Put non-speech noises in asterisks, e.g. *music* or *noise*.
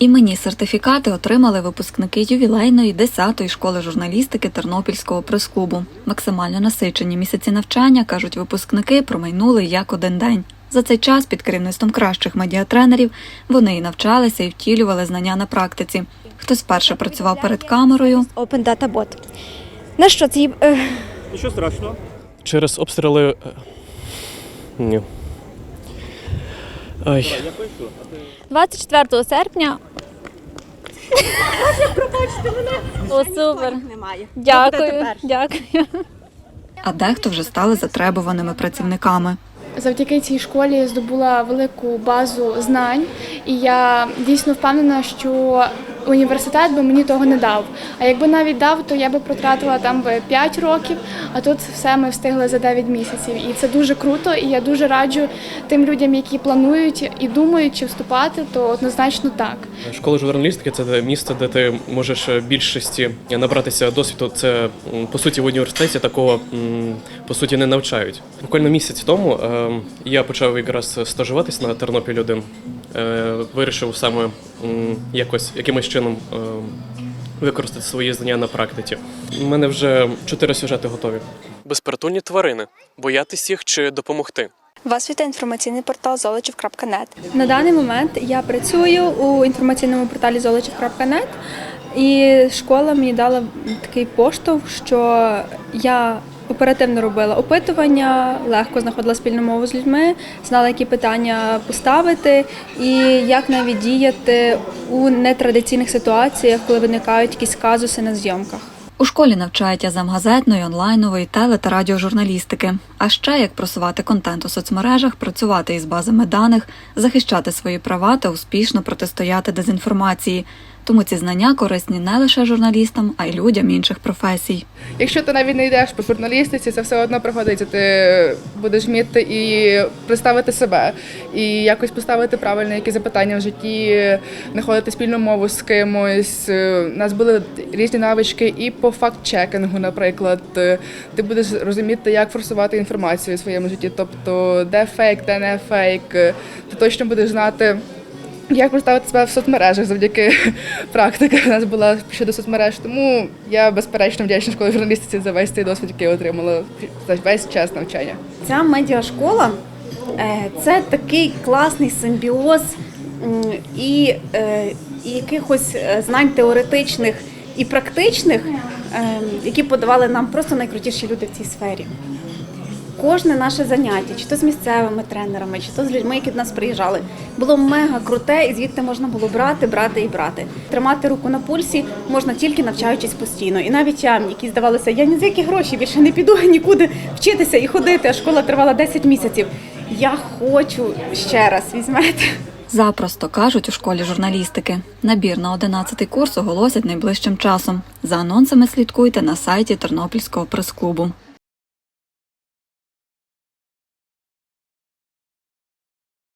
Іменні сертифікати отримали випускники ювілейної 10-ї школи журналістики Тернопільського прес-клубу. Максимально насичені місяці навчання, кажуть випускники, промайнули як один день. За цей час під керівництвом кращих медіатренерів вони і навчалися, і втілювали знання на практиці. Хтось перше працював перед камерою, Open Data Bot. На що це? Нічого страшного. Через обстріли. е, Ні. Ти 24 серпня. О, супер. Немає. Дякую. Дякую. а дехто вже стали затребуваними працівниками. Завдяки цій школі я здобула велику базу знань, і я дійсно впевнена, що університет би мені того не дав. А якби навіть дав, то я би протратила там би 5 років, а тут все ми встигли за 9 місяців. І це дуже круто. І я дуже раджу тим людям, які планують і думають, чи вступати, то однозначно так. Школа журналістики це місце, де ти можеш більшості набратися досвіду. Це по суті в університеті такого по суті не навчають. Буквально місяць тому е, я почав якраз стажуватись на Тернопіль 1 Е, Вирішив саме якось якимось чином е, використати свої знання на практиці. У мене вже чотири сюжети готові. Безпритульні тварини. Боятись їх чи допомогти. Вас вітає інформаційний портал золочів.нет. На даний момент я працюю у інформаційному порталі золочів.нет і школа мені дала такий поштовх, що я оперативно робила опитування, легко знаходила спільну мову з людьми, знала, які питання поставити, і як навіть діяти у нетрадиційних ситуаціях, коли виникають якісь казуси на зйомках. У школі навчають азам газетної, онлайнової, теле та радіожурналістики. А ще як просувати контент у соцмережах, працювати із базами даних, захищати свої права та успішно протистояти дезінформації. Тому ці знання корисні не лише журналістам, а й людям інших професій. Якщо ти навіть не йдеш по журналістиці, це все одно пригодиться. Ти будеш вміти і представити себе, і якось поставити правильно які запитання в житті, знаходити спільну мову з кимось. У нас були різні навички і по факт-чекінгу, наприклад. Ти будеш розуміти, як форсувати інформацію у своєму житті, тобто де фейк, де не фейк. Ти точно будеш знати. Як представити себе в соцмережах завдяки *laughs* практиці у нас була щодо соцмереж. Тому я безперечно вдячна школі журналістиці за весь цей досвід, який отримала за весь час навчання. Ця медіашкола е, це такий класний симбіоз і, е, і якихось е, знань теоретичних і практичних, е, які подавали нам просто найкрутіші люди в цій сфері. Кожне наше заняття, чи то з місцевими тренерами, чи то з людьми, які до нас приїжджали, було мега круте, і звідти можна було брати, брати і брати. Тримати руку на пульсі можна тільки навчаючись постійно. І навіть я, які здавалося, я ні за які гроші більше не піду *laughs* нікуди вчитися і ходити. А школа тривала 10 місяців. Я хочу ще раз візьмете. Запросто кажуть у школі журналістики. Набір на 11 курс оголосять найближчим часом. За анонсами слідкуйте на сайті Тернопільського прес-клубу.